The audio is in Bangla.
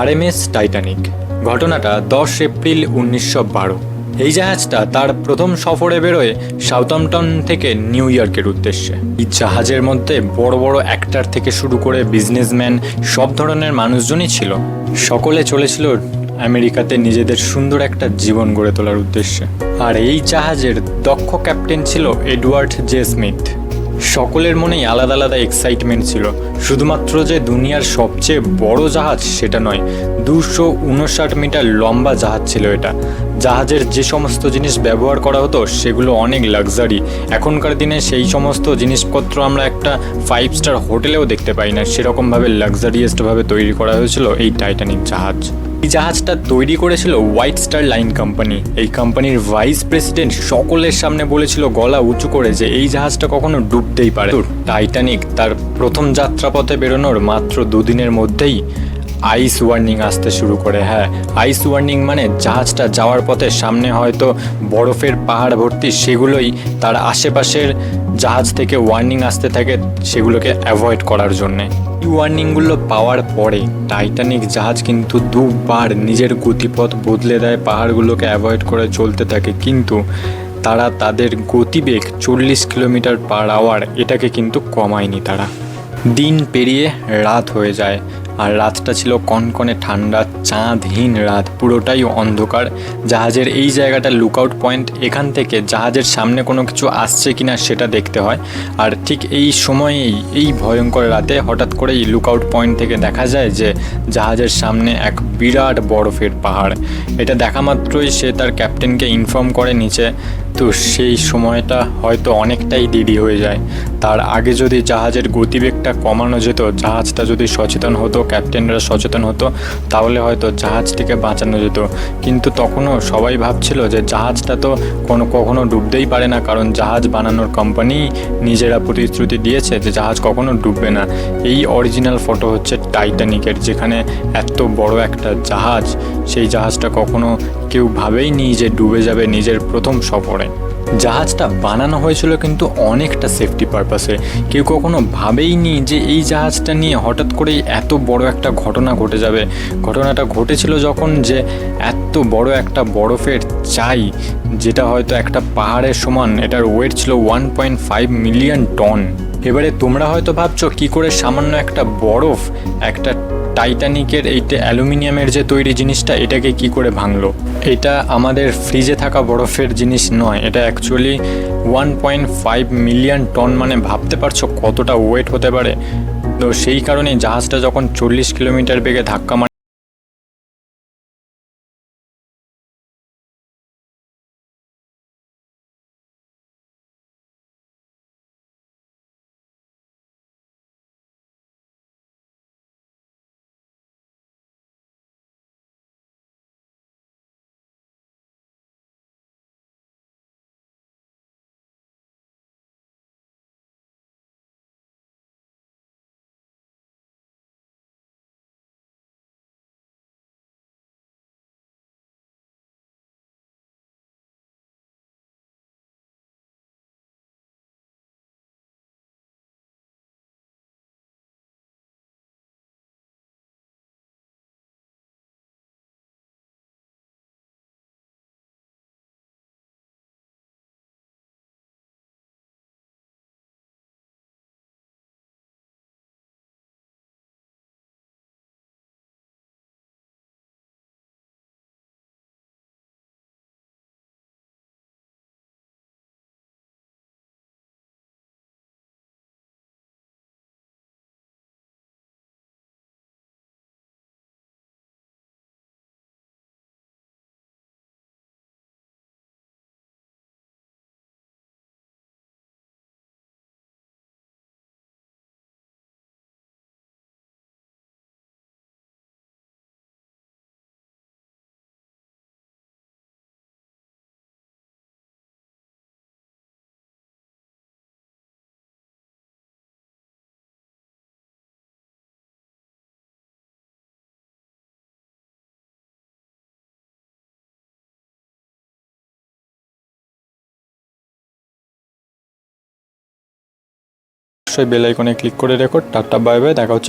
RMS Titanic. ঘটনাটা দশ এপ্রিল উনিশশো বারো। এই জাহাজটা তার প্রথম সফরে বেরোয় সাউথম্পটন থেকে নিউ ইয়র্কের উদ্দেশ্যে। এই জাহাজের মধ্যে বড় বড় অ্যাক্টার থেকে শুরু করে বিজনেসম্যান সব ধরনের মানুষজনই ছিল। সকলে চলেছিল আমেরিকাতে নিজেদের সুন্দর একটা জীবন গড়ে তোলার উদ্দেশ্যে। আর এই জাহাজের দক্ষ ক্যাপ্টেন ছিল এডওয়ার্ড জে স্মিথ। সকলের মনেই আলাদা আলাদা এক্সাইটমেন্ট ছিল। শুধুমাত্র যে দুনিয়ার সবচেয়ে বড় জাহাজ সেটা নয়, দুশো উনষাট মিটার লম্বা জাহাজ ছিল এটা। জাহাজের যে সমস্ত জিনিস ব্যবহার করা হতো, সেগুলো অনেক লাক্সারি এখনকার দিনে সেই সমস্ত জিনিসপত্র আমরা একটা ফাইভ স্টার হোটেলেও দেখতে পাই না। সেরকমভাবে লাক্সারিয়াসভাবে তৈরি করা হয়েছিল এই টাইটানিক জাহাজ। এই জাহাজটা তৈরি করেছিল হোয়াইট স্টার লাইন কোম্পানি এই কোম্পানির ভাইস প্রেসিডেন্ট সকলের সামনে বলেছিল, গলা উঁচু করে যে এই জাহাজটা কখনো ডুবতেই পারে। টাইটানিক তার প্রথম যাত্রাপথে বেরোনোর মাত্র দুদিনের মধ্যেই আইস ওয়ার্নিং আসতে শুরু করে হ্যাঁ। আইস ওয়ার্নিং মানে জাহাজটা যাওয়ার পথে সামনে হয়তো বরফের পাহাড় ভর্তি সেগুলোই তার আশেপাশের জাহাজ থেকে ওয়ার্নিং আসতে থাকে সেগুলোকে অ্যাভয়েড করার জন্যে। এই ওয়ার্নিংগুলো পাওয়ার পরে টাইটানিক জাহাজ কিন্তু দুবার নিজের গতিপথ বদলে দেয়, পাহাড়গুলোকে অ্যাভয়েড করে চলতে থাকে। কিন্তু তারা তাদের গতিবেগ চল্লিশ কিলোমিটার পার আওয়ার এটাকে কিন্তু কমায়নি তারা। দিন পেরিয়ে রাত হয়ে যায়। আর রাতটা ছিল কনকনে ঠান্ডা, চাঁদহীন রাত, পুরোটাই অন্ধকার। জাহাজের এই জায়গাটা লুকআউট পয়েন্ট এখান থেকে জাহাজের সামনে কোনো কিছু আসছে কিনা সেটা দেখতে হয়। আর ঠিক এই সময়েই, এই ভয়ঙ্কর রাতে হঠাৎ করেই লুকআউট পয়েন্ট থেকে দেখা যায় যে জাহাজের সামনে এক বিরাট বরফের পাহাড়। এটা দেখা মাত্রই সে তার ক্যাপ্টেনকে ইনফর্ম করে নিচে। তো সেই সময়টা হয়তো অনেকটাই দেরি হয়ে যায়। তার আগে যদি জাহাজের গতিবেগটা কমানো যেত, জাহাজটা যদি সচেতন হতো, ক্যাপ্টেনরা সচেতন হতো, তাহলে হয়তো জাহাজটিকে বাঁচানো যেত। কিন্তু তখনও সবাই ভাবছিল যে জাহাজটা তো কোনো কখনো ডুবতেই পারে না, কারণ জাহাজ বানানোর কোম্পানি নিজেরা প্রতিশ্রুতি দিয়েছে যে জাহাজ কখনো ডুববে না। এই অরিজিনাল ফটো হচ্ছে টাইটানিকের যেখানে এত বড় একটা জাহাজ, সেই জাহাজটা কখনো কেউ ভাবেইনি যে ডুবে যাবে নিজের প্রথম সফরে। জাহাজটা বানানো হয়েছিল কিন্তু অনেকটা সেফটি পারপাসে কেউ কখনো ভাবেইনি যে এই জাহাজটা নিয়ে হঠাৎ করেই এত বড় একটা ঘটনা ঘটে যাবে। ঘটনাটা ঘটেছিল যখন যে এত বড় একটা বরফের চাই, যেটা হয়তো একটা পাহাড়ের সমান, এটার ওয়েট ছিল one point five million ton এবারে তোমরা হয়তো ভাবছ, কি করে সামান্য একটা বরফ, একটা টাইটানিকের এইটা অ্যালুমিনিয়ামের যে তৈরি জিনিসটা, এটাকে কি করে ভাঙলো? এটা আমাদের ফ্রিজে থাকা বরফের জিনিস নয়। এটা actually one point five million ton মানে ভাবতে পারছ কতটা ওয়েট হতে পারে? তো সেই কারণে জাহাজটা যখন চল্লিশ কিলোমিটার বেগে ধাক্কা অবশ্যই বেল আইকনে ক্লিক করে রেখো টাটা বাই বাই দেখা হচ্ছে